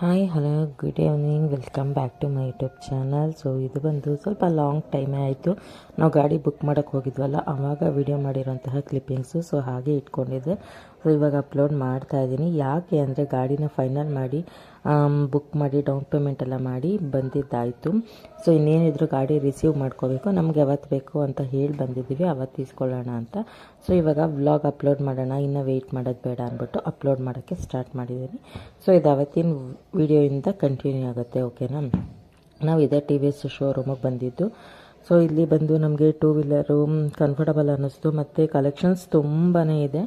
Hi hello good evening welcome back to my YouTube channel so ಇದು ಬಂದು ಸ್ವಲ್ಪ long ಟೈಮೇ ಆಯಿತು. ನಾವು ಗಾಡಿ ಬುಕ್ ಮಾಡೋಕ್ಕೆ ಹೋಗಿದ್ವಲ್ಲ ಆವಾಗ ವಿಡಿಯೋ ಮಾಡಿರೋಂತಹ ಕ್ಲಿಪ್ಪಿಂಗ್ಸು ಸೊ ಹಾಗೆ ಇಟ್ಕೊಂಡಿದ್ದೆ. ಸೊ ಇವಾಗ ಅಪ್ಲೋಡ್ ಮಾಡ್ತಾ ಇದ್ದೀನಿ. ಯಾಕೆ ಅಂದರೆ ಗಾಡಿನ ಫೈನಲ್ ಮಾಡಿ ಬುಕ್ ಮಾಡಿ ಡೌನ್ ಪೇಮೆಂಟ್ ಎಲ್ಲ ಮಾಡಿ ಬಂದಿದ್ದಾಯಿತು. ಸೊ ಇನ್ನೇನಿದ್ರು ಗಾಡಿ ರಿಸೀವ್ ಮಾಡ್ಕೋಬೇಕು. ನಮ್ಗೆ ಯಾವತ್ತು ಬೇಕು ಅಂತ ಹೇಳಿ ಬಂದಿದ್ದೀವಿ. ಅವತ್ತು ಇಸ್ಕೊಳ್ಳೋಣ ಅಂತ. ಸೊ ಇವಾಗ ವ್ಲಾಗ್ ಅಪ್ಲೋಡ್ ಮಾಡೋಣ. ಇನ್ನೂ ವೆಯ್ಟ್ ಮಾಡೋದು ಬೇಡ ಅಂದ್ಬಿಟ್ಟು ಅಪ್ಲೋಡ್ ಮಾಡೋಕ್ಕೆ ಸ್ಟಾರ್ಟ್ ಮಾಡಿದ್ದೀನಿ. ಸೊ ಇದು ಅವತ್ತಿನ ವಿಡಿಯೋಯಿಂದ ಕಂಟಿನ್ಯೂ ಆಗುತ್ತೆ ಓಕೆನಾ ನಾವು ಇದೇ ಟಿ ವಿ ಎಸ್ ಶೋರೂಮಿಗೆ ಬಂದಿದ್ದು. ಸೊ ಇಲ್ಲಿ ಬಂದು ನಮಗೆ ಟೂ ವೀಲರು ಕಂಫರ್ಟಬಲ್ ಅನ್ನಿಸ್ತು. ಮತ್ತು ಕಲೆಕ್ಷನ್ಸ್ ತುಂಬಾ ಇದೆ.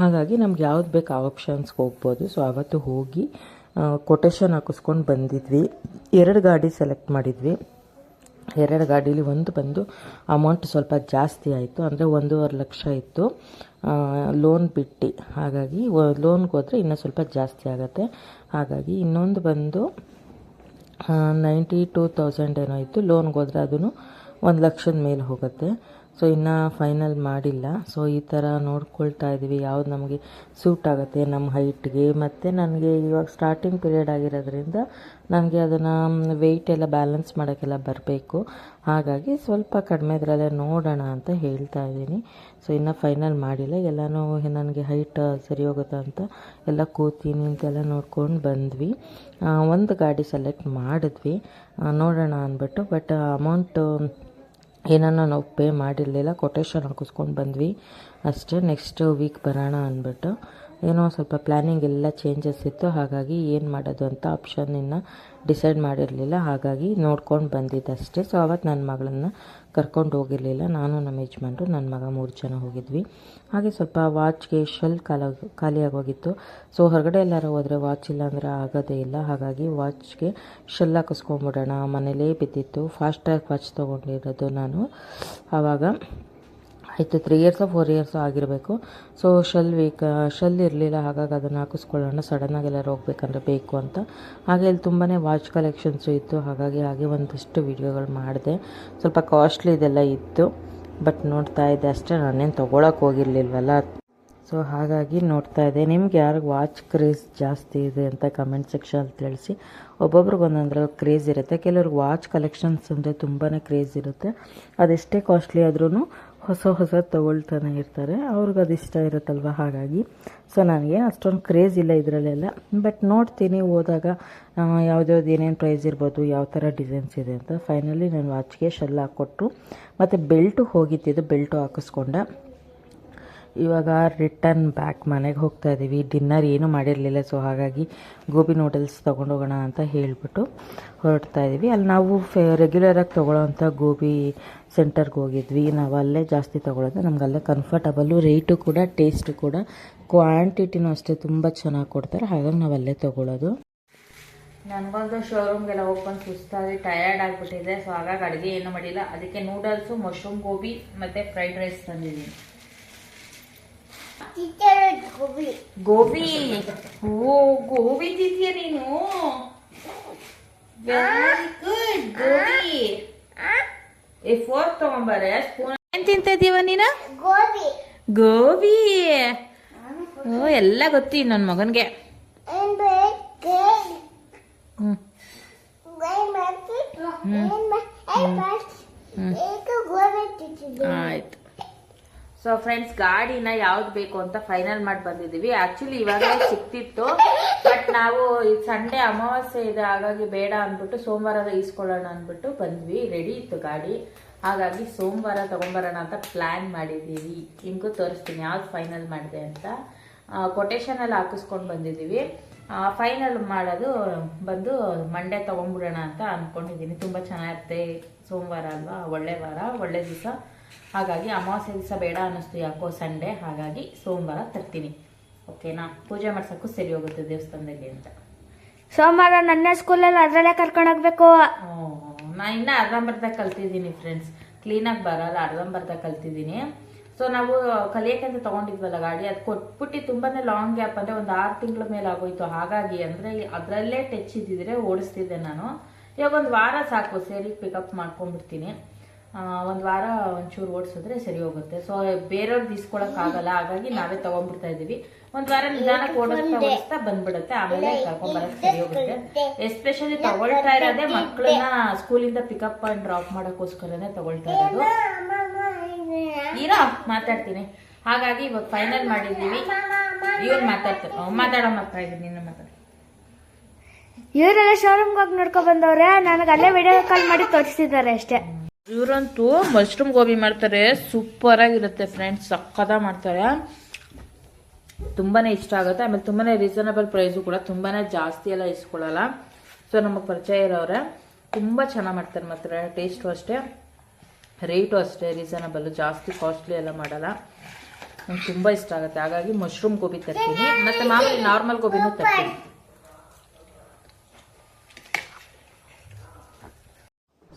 ಹಾಗಾಗಿ ನಮ್ಗೆ ಯಾವ್ದು ಬೇಕು ಆ ಆಪ್ಷನ್ಸ್ಗೆ ಹೋಗ್ಬೋದು. ಸೊ ಅವತ್ತು ಹೋಗಿ ಕೊಟೇಶನ್ ಹಾಕಿಸ್ಕೊಂಡು ಬಂದಿದ್ವಿ. ಎರಡು ಗಾಡಿ ಸೆಲೆಕ್ಟ್ ಮಾಡಿದ್ವಿ. ಎರಡು ಗಾಡೀಲಿ ಒಂದು ಬಂದು ಅಮೌಂಟ್ ಸ್ವಲ್ಪ ಜಾಸ್ತಿ ಆಯಿತು. ಅಂದರೆ ಒಂದೂವರೆ ಲಕ್ಷ ಇತ್ತು. ಲೋನ್ ಬಿಟ್ಟು. ಹಾಗಾಗಿ ಲೋನ್ಗೆ ಹೋದರೆ ಇನ್ನೂ ಸ್ವಲ್ಪ ಜಾಸ್ತಿ ಆಗುತ್ತೆ. ಹಾಗಾಗಿ ಇನ್ನೊಂದು ಬಂದು ನೈಂಟಿ ಟೂ ತೌಸಂಡ್ ಏನೋ ಇತ್ತು. ಲೋನ್ಗೆ ಹೋದರೆ ಅದೂ ಒಂದು ಲಕ್ಷದ ಮೇಲೆ ಹೋಗುತ್ತೆ. ಸೊ ಇನ್ನು ಫೈನಲ್ ಮಾಡಿಲ್ಲ. ಸೊ ಈ ಥರ ನೋಡ್ಕೊಳ್ತಾ ಇದ್ದೀವಿ. ಯಾವ್ದು ನಮಗೆ ಸೂಟ್ ಆಗುತ್ತೆ ನಮ್ಮ ಹೈಟ್ಗೆ ಮತ್ತು ನನಗೆ ಇವಾಗ ಸ್ಟಾರ್ಟಿಂಗ್ ಪೀರಿಯಡ್ ಆಗಿರೋದ್ರಿಂದ ನನಗೆ ಅದನ್ನು ವೆಯ್ಟ್ ಎಲ್ಲ ಬ್ಯಾಲೆನ್ಸ್ ಮಾಡೋಕ್ಕೆಲ್ಲ ಬರಬೇಕು. ಹಾಗಾಗಿ ಸ್ವಲ್ಪ ಕಡಿಮೆ ಇದರಲ್ಲೇ ನೋಡೋಣ ಅಂತ ಹೇಳ್ತಾ ಇದ್ದೀನಿ. ಸೊ ಇನ್ನು ಫೈನಲ್ ಮಾಡಿಲ್ಲ. ಎಲ್ಲನೂ ನನಗೆ ಹೈಟ್ ಸರಿ ಹೋಗುತ್ತಾ ಅಂತ ಎಲ್ಲ ಕೂತೀನಿ ಅಂತೆಲ್ಲ ನೋಡ್ಕೊಂಡು ಬಂದ್ವಿ. ಒಂದು ಗಾಡಿ ಸೆಲೆಕ್ಟ್ ಮಾಡಿದ್ವಿ. ನೋಡೋಣ ಅಂದ್ಬಿಟ್ಟು ಬಟ್ ಅಮೌಂಟು ಏನನ್ನ ನಾವು ಪೇ ಮಾಡಿರಲಿಲ್ಲ ಕೊಟೇಶನ್ ಹಾಕಿಸ್ಕೊಂಡು ಬಂದ್ವಿ. ಅಷ್ಟೇ ನೆಕ್ಸ್ಟ್ ವೀಕ್ ಬರೋಣ ಅಂದ್ಬಿಟ್ಟು. ಏನೋ ಸ್ವಲ್ಪ ಪ್ಲ್ಯಾನಿಂಗ್ ಎಲ್ಲ ಚೇಂಜಸ್ ಇತ್ತು. ಹಾಗಾಗಿ ಏನು ಮಾಡೋದು ಅಂತ ಆಪ್ಷನ್ ಇನ್ನು ಡಿಸೈಡ್ ಮಾಡಿರಲಿಲ್ಲ. ಹಾಗಾಗಿ ನೋಡ್ಕೊಂಡು ಬಂದಿದ್ದಷ್ಟೇ. ಸೊ ಅವತ್ತು ನನ್ನ ಮಗಳನ್ನು ಕರ್ಕೊಂಡು ಹೋಗಿರಲಿಲ್ಲ. ನಾನು ನಮ್ಮ ಯಜಮಾನ್ರು ನನ್ನ ಮಗ ಮೂರು ಜನ ಹೋಗಿದ್ವಿ. ಹಾಗೆ ಸ್ವಲ್ಪ ವಾಚ್ಗೆ ಶೆಲ್ ಖಾಲಿ ಖಾಲಿಯಾಗೋಗಿತ್ತು ಸೊ ಹೊರಗಡೆ ಎಲ್ಲರೂ ಹೋದರೆ ವಾಚ್ ಇಲ್ಲ ಅಂದರೆ ಆಗೋದೇ ಇಲ್ಲ. ಹಾಗಾಗಿ ವಾಚ್ಗೆ ಶೆಲ್ ಹಾಕಿಸ್ಕೊಂಬಿಡೋಣ ಮನೇಲೇ ಬಿದ್ದಿತ್ತು. ಟ್ರ್ಯಾಕ್ ವಾಚ್ ತೊಗೊಂಡಿರೋದು ನಾನು. ಆವಾಗ ಆಯಿತು ತ್ರೀ ಇಯರ್ಸೋ ಫೋರ್ ಇಯರ್ಸು ಆಗಿರಬೇಕು. ಸೊ ಶೆಲ್ ವೀಕ್ ಶೆಲ್ ಇರಲಿಲ್ಲ, ಹಾಗಾಗಿ ಅದನ್ನು ಹಾಕಿಸ್ಕೊಳ್ಳೋಣ. ಸಡನ್ನಾಗಿ ಎಲ್ಲರೂ ಹೋಗ್ಬೇಕಂದ್ರೆ ಬೇಕು ಅಂತ. ಹಾಗೆ ಇಲ್ಲಿ ತುಂಬಾ ವಾಚ್ ಕಲೆಕ್ಷನ್ಸು ಇತ್ತು. ಹಾಗಾಗಿ ಹಾಗೆ ಒಂದಷ್ಟು ವೀಡಿಯೋಗಳು ಮಾಡಿದೆ. ಸ್ವಲ್ಪ ಕಾಸ್ಟ್ಲಿ ಇದೆಲ್ಲ ಇತ್ತು. ಬಟ್ ನೋಡ್ತಾ ಇದ್ದೆ ಅಷ್ಟೇ. ನಾನೇನು ತೊಗೊಳಕ್ಕೆ ಹೋಗಿರ್ಲಿಲ್ವಲ್ಲ. ಸೊ ಹಾಗಾಗಿ ನೋಡ್ತಾ ಇದ್ದೆ. ನಿಮ್ಗೆ ಯಾರಿಗೆ ವಾಚ್ ಕ್ರೇಜ್ ಜಾಸ್ತಿ ಇದೆ ಅಂತ ಕಮೆಂಟ್ ಸೆಕ್ಷನಲ್ಲಿ ತಿಳಿಸಿ. ಒಬ್ಬೊಬ್ರಿಗೆ ಒಂದೊಂದ್ರಲ್ಲಿ ಕ್ರೇಜ್ ಇರುತ್ತೆ. ಕೆಲವ್ರಿಗೆ ವಾಚ್ ಕಲೆಕ್ಷನ್ಸ್ ಅಂದರೆ ತುಂಬಾ ಕ್ರೇಜ್ ಇರುತ್ತೆ. ಅದೆಷ್ಟೇ ಕಾಸ್ಟ್ಲಿ ಆದ್ರೂ ಹೊಸ ಹೊಸ ತೊಗೊಳ್ತಾನೆ ಇರ್ತಾರೆ. ಅವ್ರಿಗೆ ಅದು ಇಷ್ಟ ಇರುತ್ತಲ್ವ? ಹಾಗಾಗಿ. ಸೊ ನನಗೆ ಅಷ್ಟೊಂದು ಕ್ರೇಜ್ ಇಲ್ಲ ಇದರಲ್ಲೆಲ್ಲ. ಬಟ್ ನೋಡ್ತೀನಿ, ಹೋದಾಗ ಯಾವುದ್ಯಾವ್ದು ಏನೇನು ಪ್ರೈಸ್ ಇರ್ಬೋದು, ಯಾವ ಥರ ಡಿಸೈನ್ಸ್ ಇದೆ ಅಂತ. ಫೈನಲಿ ನಾನು ವಾಚ್ಗೆ ಶೆಲ್ ಹಾಕ್ಕೊಟ್ರು. ಮತ್ತು ಬೆಲ್ಟು ಹೋಗಿತ್ತಿದ್ದು ಬೆಲ್ಟು ಹಾಕಿಸ್ಕೊಂಡೆ. ಇವಾಗ ರಿಟರ್ನ್ ಬ್ಯಾಕ್ ಮನೆಗೆ ಹೋಗ್ತಾ ಇದ್ದೀವಿ ಡಿನ್ನರ್ ಏನೂ ಮಾಡಿರಲಿಲ್ಲ. ಸೊ ಹಾಗಾಗಿ ಗೋಬಿ ನೂಡಲ್ಸ್ ತೊಗೊಂಡೋಗೋಣ ಅಂತ ಹೇಳಿಬಿಟ್ಟು ಹೊರಡ್ತಾ ಇದ್ದೀವಿ ಅಲ್ಲಿ ನಾವು ಫೆ ರೆಗ್ಯುಲರಾಗಿ ತೊಗೊಳ್ಳೋವಂಥ ಗೋಬಿ ಸೆಂಟರ್ಗೆ ಹೋಗಿದ್ವಿ. ನಾವು ಅಲ್ಲೇ ಜಾಸ್ತಿ ತೊಗೊಳೋದು ನಮ್ಗೆ ಅಲ್ಲೇ ಕಂಫರ್ಟಬಲ್ಲು ರೇಟು ಕೂಡ ಟೇಸ್ಟು ಕೂಡ ಕ್ವಾಂಟಿಟಿನೂ ಅಷ್ಟೇ ತುಂಬ ಚೆನ್ನಾಗಿ ಕೊಡ್ತಾರೆ. ಹಾಗಾಗಿ ನಾವು ಅಲ್ಲೇ ತೊಗೊಳ್ಳೋದು. ನನಗೊಂದು ಶೋರೂಮ್ಗೆಲ್ಲ ಹೋಗ್ಕೊಂಡು ಸುಸ್ತಾಗಿ ಟಯರ್ಡ್ ಆಗಿಬಿಟ್ಟಿದೆ. ಸೊ ಹಾಗಾಗಿ ಅಡುಗೆ ಏನು ಮಾಡಿಲ್ಲ. ಅದಕ್ಕೆ ನೂಡಲ್ಸು ಮಶ್ರೂಮ್ ಗೋಬಿ ಮತ್ತು ಫ್ರೈಡ್ ರೈಸ್ ತಂದಿದ್ದೀನಿ. ಗೋಬಿ ಓ ಗೋಬಿ ತಿಂತೀಯ ನೀನು ವೆರಿ ಗುಡ್ ಗೋಬಿ ಏ ಫೋರ್ಕ್ ತಗೊಂಬಾರೆ ಸ್ಪೂನ್ ಏನ್ ತಿಂತ ಇದೀವ ನೀನು ಗೋಬಿ ಓ ಎಲ್ಲ ಗೊತ್ತಿ ನನ್ನ ಮಗನ್ಗೆ ಹ್ಮ್ ಆಯ್ತು ಸೊ ಫ್ರೆಂಡ್ಸ್ ಗಾಡಿನ ಯಾವ್ದು ಬೇಕು ಅಂತ ಫೈನಲ್ ಮಾಡಿ ಬಂದಿದ್ದೀವಿ. ಆಕ್ಚುಲಿ ಇವಾಗ ಸಿಕ್ತಿತ್ತು ಬಟ್ ನಾವು ಸಂಡೇ ಅಮಾವಾಸ್ಯೆ ಇದೆ, ಹಾಗಾಗಿ ಬೇಡ ಅಂದ್ಬಿಟ್ಟು ಸೋಮವಾರ ಈಸ್ಕೊಳ್ಳೋಣ ಅಂದ್ಬಿಟ್ಟು ಬಂದ್ವಿ. ರೆಡಿ ಇತ್ತು ಗಾಡಿ. ಹಾಗಾಗಿ ಸೋಮವಾರ ತಗೊಂಬರೋಣ ಅಂತ ಪ್ಲಾನ್ ಮಾಡಿದ್ದೀವಿ. ನಿಮಗೂ ತೋರಿಸ್ತೀನಿ ಯಾವ್ದು ಫೈನಲ್ ಮಾಡಿದೆ ಅಂತ. ಕೊಟೇಶನ್ ಎಲ್ಲ ಹಾಕಿಸ್ಕೊಂಡು ಬಂದಿದ್ದೀವಿ. ಫೈನಲ್ ಮಾಡೋದು ಬಂದು ಮಂಡೇ ತೊಗೊಂಡ್ಬಿಡೋಣ ಅಂತ ಅಂದ್ಕೊಂಡಿದ್ದೀನಿ ತುಂಬ ಚೆನ್ನಾಗಿರುತ್ತೆ ಸೋಮವಾರ ಅಲ್ವಾ? ಒಳ್ಳೆ ವಾರ, ಒಳ್ಳೆ ದಿವಸ. ಹಾಗಾಗಿ ಅಮಾವಾಸ್ಯ ದಿವಸ ಬೇಡ ಅನ್ನಿಸ್ತು ಯಾಕೋ ಸಂಡೇ ಹಾಗಾಗಿ ಸೋಮವಾರ ತರ್ತೀನಿ. ಓಕೆನಾ ಪೂಜೆ ಮಾಡ್ಸೋಕ್ಕೂ ಸರಿ ಹೋಗುತ್ತೆ ದೇವಸ್ಥಾನದಲ್ಲಿ ಅಂತ. ಸೋಮವಾರ ನನ್ನ ಸ್ಕೂಲಲ್ಲಿ ಅದರಲ್ಲೇ ಕರ್ಕೊಂಡು ನಾನು ನಾ ಇನ್ನೂ ಅರ್ಧಂಬರ್ಧ ಕಲ್ತಿದ್ದೀನಿ ಫ್ರೆಂಡ್ಸ್ ಕ್ಲೀನಾಗಿ ಬರಲ್ಲ ಅರ್ಧಂಬರ್ಧ ಕಲ್ತಿದ್ದೀನಿ. ಸೊ ನಾವು ಕಲಿಯೋಕ್ಕಂತ ತೊಗೊಂಡಿದ್ವಲ್ಲ ಗಾಡಿ ಅದು ಕೊಟ್ಬಿಟ್ಟು ತುಂಬಾ ಲಾಂಗ್ ಗ್ಯಾಪ್ ಅಂದರೆ ಒಂದು ಆರು ತಿಂಗಳ ಮೇಲೆ ಆಗೋಯ್ತು. ಹಾಗಾಗಿ ಅಂದರೆ ಅದರಲ್ಲೇ ಟಚ್ ಇದ್ದಿದ್ರೆ ಓಡಿಸ್ತಿದ್ದೆ ನಾನು. ಇವಾಗ ಒಂದು ವಾರ ಸಾಕು ಸೇರಿ ಪಿಕಪ್ ಮಾಡ್ಕೊಂಡ್ಬಿಡ್ತೀನಿ. ಒಂದು ವಾರ ಒಂಚೂರು ಓಡಿಸಿದ್ರೆ ಸರಿ ಹೋಗುತ್ತೆ ಸೊ ಬೇರೆಯವ್ರು ಬೀಸ್ಕೊಳಕ್ ಆಗಲ್ಲ ಹಾಗಾಗಿ ನಾವೇ ತಗೊಂಡ್ಬಿಡ್ತಾ ಇದೀವಿ ಒಂದ್ ವಾರ ನಿಧಾನಕ್ಕೆ ಓಡಿಸ್ತಾ ಓಡಿಸ್ತಾ ಬಂದ್ಬಿಡುತ್ತೆ ಆಮೇಲೆ ಕರ್ಕೊಂಡ್ಬರಕ್ ಸರಿ ಹೋಗುತ್ತೆ ಎಸ್ಪೆಷಲಿ ತಗೊಳ್ತಾ ಇರೋದೇ ಮಕ್ಕಳನ್ನ ಸ್ಕೂಲಿಂದ ಪಿಕಪ್ ಅಂಡ್ ಡ್ರಾಪ್ ಮಾಡೋಕ್ಕೋಸ್ಕರನೇ ತಗೊಳ್ತಾ ಇರೋದು ಇರೋ ಮಾತಾಡ್ತೀನಿ ಹಾಗಾಗಿ ಇವಾಗ ಫೈನಲ್ ಮಾಡಿದೀವಿ ಇವ್ರು ಮಾತಾಡ್ತಾರೆ ಮಾತಾಡೋ ಮಾತ್ರ ಇದೀನಿ ನಿನ್ನ ಮಾತಾಡ ಇವರೆಲ್ಲ ಶೋರೂಮ್ಗೆ ಹೋಗಿ ನೋಡ್ಕೊ ಬಂದವ್ರೆ ನನಗೆ ಅಲ್ಲೇ ವಿಡಿಯೋ ಕಾಲ್ ಮಾಡಿ ತೋರಿಸಿದ್ದಾರೆ ಅಷ್ಟೇ ಇವರಂತೂ ಮಶ್ರೂಮ್ ಗೋಬಿ ಮಾಡ್ತಾರೆ. ಸೂಪರ್ ಆಗಿರುತ್ತೆ ಫ್ರೆಂಡ್ಸ್ ಸಕ್ಕದ ಮಾಡ್ತಾರೆ. ತುಂಬಾನೇ ಇಷ್ಟ ಆಗುತ್ತೆ. ಆಮೇಲೆ ತುಂಬಾನೇ ರೀಸನಬಲ್ ಪ್ರೈಸು ಕೂಡ ತುಂಬಾನೇ ಜಾಸ್ತಿ ಎಲ್ಲ ಇಸ್ಕೊಳ್ಳಲ್ಲ ಸೊ ನಮಗೆ ಪರಿಚಯ ಇರೋರೆ ತುಂಬ ಚೆನ್ನಾಗಿ ಮಾಡ್ತಾರೆ ಮಾತ್ರ. ಟೇಸ್ಟು ಅಷ್ಟೇ ರೇಟು ಅಷ್ಟೇ ರೀಸನಬಲ್ ಜಾಸ್ತಿ ಕಾಸ್ಟ್ಲಿ ಎಲ್ಲ ಮಾಡಲ್ಲ. ನಂಗೆ ತುಂಬ ಇಷ್ಟ ಆಗುತ್ತೆ. ಹಾಗಾಗಿ ಮಶ್ರೂಮ್ ಗೋಬಿ ತರ್ತೀನಿ. ಮತ್ತೆ ಮಾಮೂಲಿ ನಾರ್ಮಲ್ ಗೋಬಿನೂ ತರ್ತೀನಿ.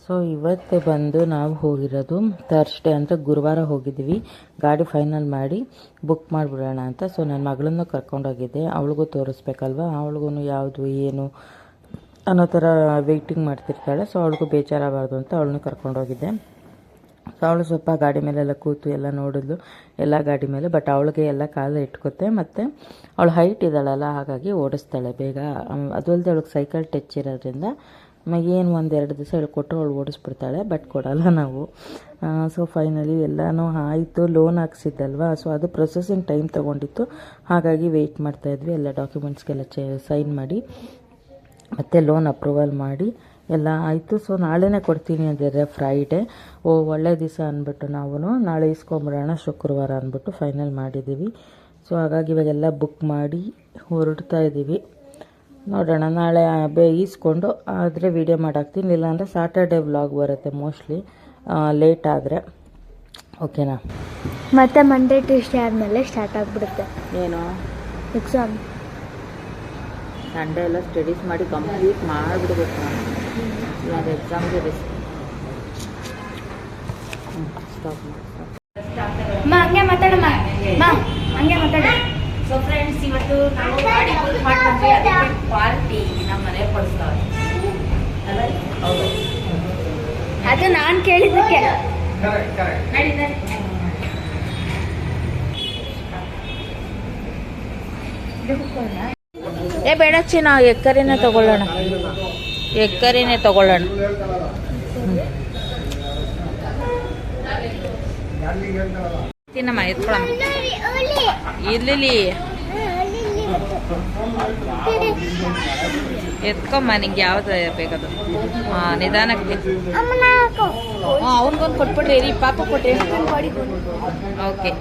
ಸೊ ಇವತ್ತು ಬಂದು ನಾವು ಹೋಗಿರೋದು ಥರ್ಸ್ಡೇ ಅಂದರೆ ಗುರುವಾರ ಹೋಗಿದ್ವಿ ಗಾಡಿ ಫೈನಲ್ ಮಾಡಿ ಬುಕ್ ಮಾಡಿಬಿಡೋಣ ಅಂತ. ಸೊ ನನ್ನ ಮಗಳನ್ನೂ ಕರ್ಕೊಂಡೋಗಿದ್ದೆ. ಅವಳಿಗೂ ತೋರಿಸ್ಬೇಕಲ್ವ? ಅವಳಿಗೂ ಯಾವುದು, ಏನು ಅನ್ನೋ ಥರ ವೆಯ್ಟಿಂಗ್ ಮಾಡ್ತಿರ್ತಾಳೆ. ಸೊ ಅವಳಿಗೂ ಬೇಜಾರಾಗಬಾರ್ದು ಅಂತ ಅವಳನ್ನು ಕರ್ಕೊಂಡೋಗಿದ್ದೆ. ಸೊ ಅವಳು ಸ್ವಲ್ಪ ಗಾಡಿ ಮೇಲೆಲ್ಲ ಕೂತು ಎಲ್ಲ ನೋಡಿದ್ಲು. ಎಲ್ಲ ಗಾಡಿ ಮೇಲೆ ಬಟ್ ಅವಳಿಗೆ ಎಲ್ಲ ಕಾಲು ಇಟ್ಕೊತೆ. ಮತ್ತು ಅವಳು ಹೈಟ್ ಇದ್ದಾಳಲ್ಲ, ಹಾಗಾಗಿ ಓಡಿಸ್ತಾಳೆ ಬೇಗ. ಅದು ಅಲ್ಲದೆ ಅವಳಿಗೆ ಸೈಕಲ್ ಟಚ್ ಇರೋದ್ರಿಂದ ಏನು ಒಂದೆರಡು ದಿವಸ ಹೇಳ್ಕೊಟ್ರು ಅವಳು ಓಡಿಸ್ಬಿಡ್ತಾಳೆ ಬಟ್ ಕೊಡಲ್ಲ ನಾವು. ಸೊ ಫೈನಲಿ ಎಲ್ಲನೂ ಆಯಿತು ಲೋನ್ ಹಾಕ್ಸಿದ್ದಲ್ವಾ? ಸೊ ಅದು ಪ್ರೊಸೆಸಿಂಗ್ ಟೈಮ್ ತೊಗೊಂಡಿತ್ತು. ಹಾಗಾಗಿ ವೆಯ್ಟ್ ಮಾಡ್ತಾಯಿದ್ವಿ ಎಲ್ಲ ಡಾಕ್ಯುಮೆಂಟ್ಸ್ಗೆಲ್ಲ ಚೆ ಸೈನ್ ಮಾಡಿ, ಮತ್ತು ಲೋನ್ ಅಪ್ರೂವಲ್ ಮಾಡಿ, ಎಲ್ಲ ಆಯಿತು. ಸೊ ನಾಳೆನೇ ಕೊಡ್ತೀನಿ ಅಂದಿದ್ರೆ ಫ್ರೈಡೇ ಓ, ಒಳ್ಳೆ ದಿವಸ ಅಂದ್ಬಿಟ್ಟು ನಾವು ನಾಳೆ ಇಸ್ಕೊಂಬಿಡೋಣ, ಶುಕ್ರವಾರ ಅಂದ್ಬಿಟ್ಟು ಫೈನಲ್ ಮಾಡಿದ್ದೀವಿ. ಸೊ ಹಾಗಾಗಿ ಇವಾಗೆಲ್ಲ ಬುಕ್ ಮಾಡಿ, ಹೊರಡ್ತಾ ಇದ್ದೀವಿ. ನೋಡೋಣ ನಾಳೆ ಬೇಯಿಸ್ಕೊಂಡು ಆದರೆ ವೀಡಿಯೋ ಮಾಡಾಕ್ತೀನಿ. ಇಲ್ಲಾಂದರೆ ಸಾಟರ್ಡೆ ವ್ಲಾಗ್ ಬರುತ್ತೆ ಮೋಸ್ಟ್ಲಿ ಲೇಟ್ ಆದರೆ. ಓಕೆನಾ ಮತ್ತೆ ಮಂಡೇ ಟ್ಯೂಸ್ಡೇ ಆದಮೇಲೆ ಸ್ಟಾರ್ಟ್ ಆಗಿಬಿಡುತ್ತೆ. ಏನು? ಎಕ್ಸಾಮ್ ಸಂಡೇ ಎಲ್ಲ ಸ್ಟಡೀಸ್ ಮಾಡಿ ಕಂಪ್ಲೀಟ್ ಮಾಡಿಬಿಡ್ಬೇಕು ನಾನು. ಇವಾಗ ಎಕ್ಸಾಮ್ಗೆ ರಿಸ್ಕ್ ಸ್ಟಾಪ್ ಮಾಡಿ ಮಾ ಹಂಗೆ ಮಾತಾಡಮ್ಮ ಮಾ ಹಂಗೆ ಮಾತಾಡ ಸೊ ಫ್ರೆಂಡ್ಸ್ ಇವತ್ತು ನಾವು ಗಾಡಿ ಮಾಡ್ಕೊಂಡ್ವಿ ಅದಕ್ಕೆ ಕ್ವಾಲಿಟಿ ನಮ್ಮ ಮನೆ ಕೊಡಿಸ್ತಾವೆ ಅಲ್ಲ ಹೌದು. ಅದು ನಾನು ಕೇಳಿದ್ದಕ್ಕೆ. ಏ ಬೇಡ ಚಿನ್ನ ಎಕ್ಕರಿನೇ ತಗೊಳ್ಳೋಣ. ಎಕ್ಕರಿನೇ ತಗೊಳ್ಳೋಣ. ತಿನ್ನಮ್ಮ ಎತ್ಕೊಳಮ್ಮ. ಇರ್ಲಿಲಿ ಎತ್ಕೊಮ್ಮ ನಿಂಗೆ ಯಾವ್ದು ಬೇಕದು ಹಾಂ ನಿಧಾನಕ್ಕೆ ಹಾಂ ಅವ್ನಿಗೊಂದು ಕೊಟ್ಬಿಡ್ರಿ ರೀ ಪಾಪ ಕೊಟ್ರಿ ಓಕೆ.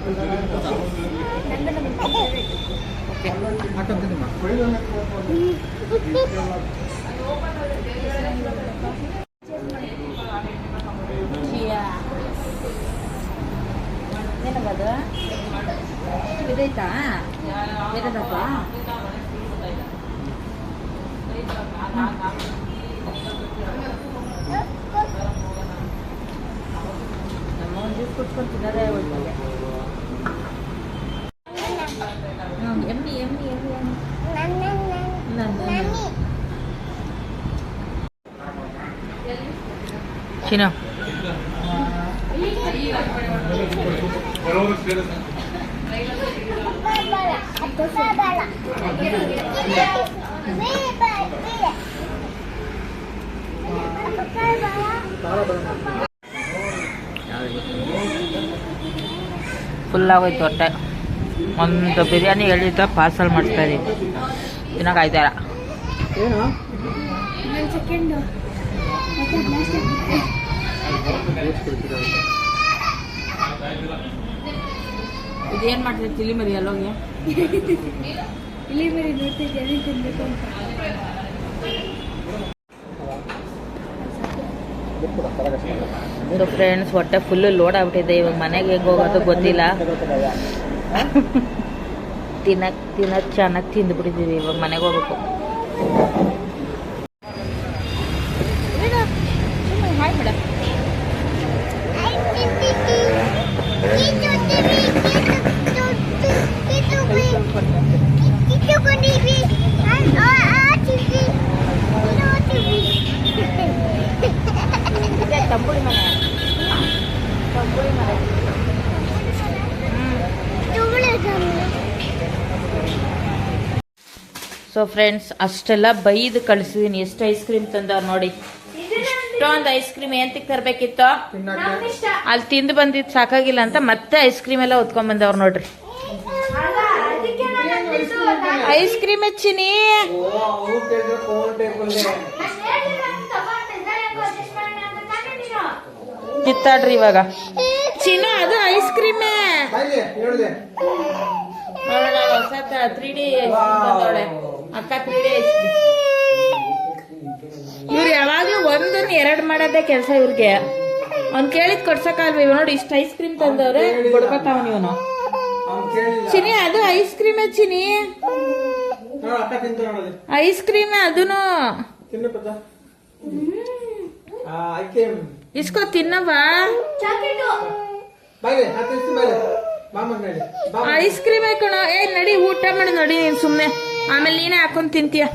ಏನದು ಇದೈತಾ 내려다봐. 먼지 꿀꿀 기다려야 올 거야. 응, 엠미, 엠미, 엠미. 나나나. 나나. 진아. 여러분, 기다려주세요. ಆಗೋಯ್ತು ಹೊಟ್ಟೆ. ಒಂದು ಬಿರಿಯಾನಿ ಹೇಳಿದ್ದ ಪಾರ್ಸಲ್ ಮಾಡಿಸ್ತಾ ಇದೀವಿ ತಿನ್ನೋಕಾಯ್ತಾರ ಸೆಕೆಂಡು ಇದೇನು ಮಾಡ್ತೀರಿ ತಿಳಿ ಮರಿ ಅಲ್ಲೋಗಿ? ಇಲ್ಲಿ ತಿನ್ಬೇಕು ಅಂತ. ಸೊ ಫ್ರೆಂಡ್ಸ್ ಹೊಟ್ಟೆ ಫುಲ್ಲು ಲೋಡ್ ಆಗ್ಬಿಟ್ಟಿದೆ. ಇವಾಗ ಮನೆಗೆ ಹೇಗೆ ಹೋಗೋದು ಗೊತ್ತಿಲ್ಲ. ತಿನ್ನಕ್ ತಿನ್ನಕ್ ಚೆನ್ನಾಗಿ ತಿಂದ್ಬಿಟ್ಟಿದ್ದೀವಿ ಇವಾಗ ಮನೆಗೆ ಹೋಗ್ಬೇಕು. ಮನೆ ಮನೆ ಸೊ ಫ್ರೆಂಡ್ಸ್ ಅಷ್ಟೆಲ್ಲ ಬೈದು ಕಳಿಸಿದೀನಿ. ಎಷ್ಟು ಐಸ್ ಕ್ರೀಮ್ ತಂದವ್ರು ನೋಡಿ. ಇಷ್ಟೊಂದು ಐಸ್ ಕ್ರೀಮ್ ಏನ್ ತರಬೇಕಿತ್ತು? ಅಲ್ಲಿ ತಿಂದು ಬಂದಿದ್ದು ಸಾಕಾಗಿಲ್ಲ ಅಂತ ಮತ್ತೆ ಐಸ್ ಕ್ರೀಮ್ ಎಲ್ಲ ಹೊತ್ಕೊಂಡ್ ಬಂದವ್ರು ನೋಡ್ರಿ. Ice cream ಹೆಚ್ಚಿನಿ. ಕಿತ್ತಾಡ್ರಿ ಇವಾಗ. ಚಿನ್ನ, ಅದು ಐಸ್ ಕ್ರೀಮೇ. ಅಕ್ಕ ತ್ರೀ ಡಿ ಐಸ್ ಕ್ರೀಮ್ ಇವ್ರು ಯಾವಾಗ್ಲೂ ಒಂದನ್ನ ಎರಡು ಮಾಡೋದೇ ಕೆಲಸ ಇವ್ರಿಗೆ. ಅವ್ನು ಕೇಳಿದ್ ಕೊಡ್ಸಕ್ಕಾಲ್ವ ಇವ್ ನೋಡಿ ಇಷ್ಟ ಐಸ್ ಕ್ರೀಮ್ ತಂದವ್ರೆ. ಕೊಡ್ಕೊತಾವನ್ ಇವನು. ಚಿನಿ ಅದು ಐಸ್ ಕ್ರೀಮ್ ಚಿನಿ ಐಸ್ ಕ್ರೀಮ್ ಅದನ್ನು ಇಸ್ಕೋ ತಿನ್ನವಾ ಐಸ್ ಕ್ರೀಮ್ ಹಾಕೋಣ. ಏ ನಡಿ ಊಟ ಮಾಡಿ ನೋಡಿ ನೀನ್ ಸುಮ್ನೆ. ಆಮೇಲೆ ನೀನೇ ಹಾಕೊಂಡ್ ತಿಂತೀಯ.